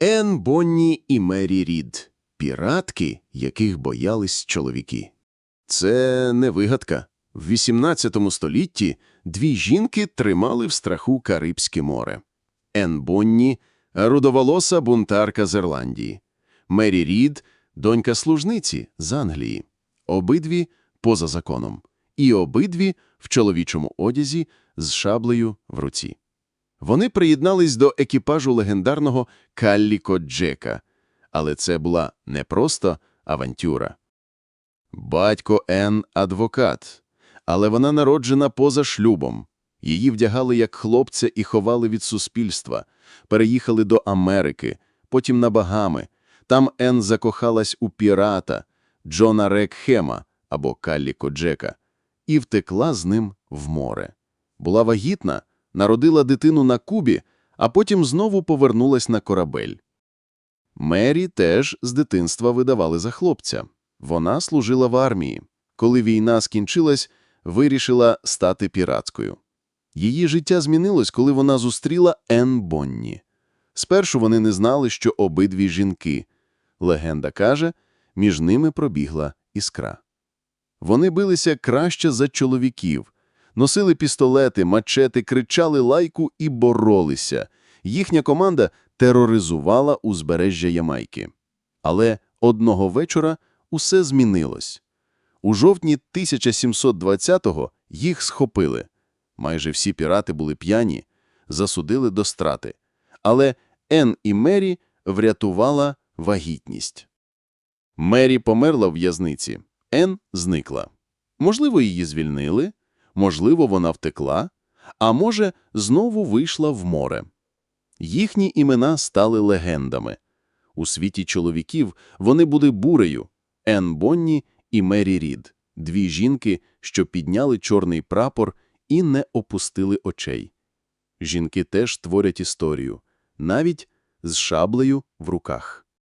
Ен Бонні і Мері Рід – піратки, яких боялись чоловіки. Це не вигадка. В 18 столітті дві жінки тримали в страху Карибське море. Ен Бонні – рудоволоса бунтарка з Ірландії. Мері Рід – донька служниці з Англії. Обидві поза законом. І обидві в чоловічому одязі з шаблею в руці. Вони приєднались до екіпажу легендарного Калліко Джека, але це була не просто авантюра. Батько Ен – адвокат, але вона народжена поза шлюбом. Її вдягали як хлопця і ховали від суспільства. Переїхали до Америки, потім на Багами. Там Ен закохалась у пірата Джона Рекхема або Калліко Джека і втекла з ним в море. Була вагітна, народила дитину на Кубі, а потім знову повернулась на корабель. Мері теж з дитинства видавали за хлопця. Вона служила в армії. Коли війна скінчилась, вирішила стати піратською. Її життя змінилось, коли вона зустріла Ен Бонні. Спершу вони не знали, що обидві жінки. Легенда каже, між ними пробігла іскра. Вони билися краще за чоловіків, носили пістолети, мачети, кричали лайку і боролися. Їхня команда тероризувала узбережжя Ямайки. Але одного вечора усе змінилось. У жовтні 1720-го їх схопили. Майже всі пірати були п'яні, засудили до страти. Але Ен і Мері врятувала вагітність. Мері померла в в'язниці. Ен зникла. Можливо, її звільнили, можливо, вона втекла, а може, знову вийшла в море. Їхні імена стали легендами. У світі чоловіків вони були бурею – Ен Бонні і Мері Рід, дві жінки, що підняли чорний прапор і не опустили очей. Жінки теж творять історію, навіть з шаблею в руках.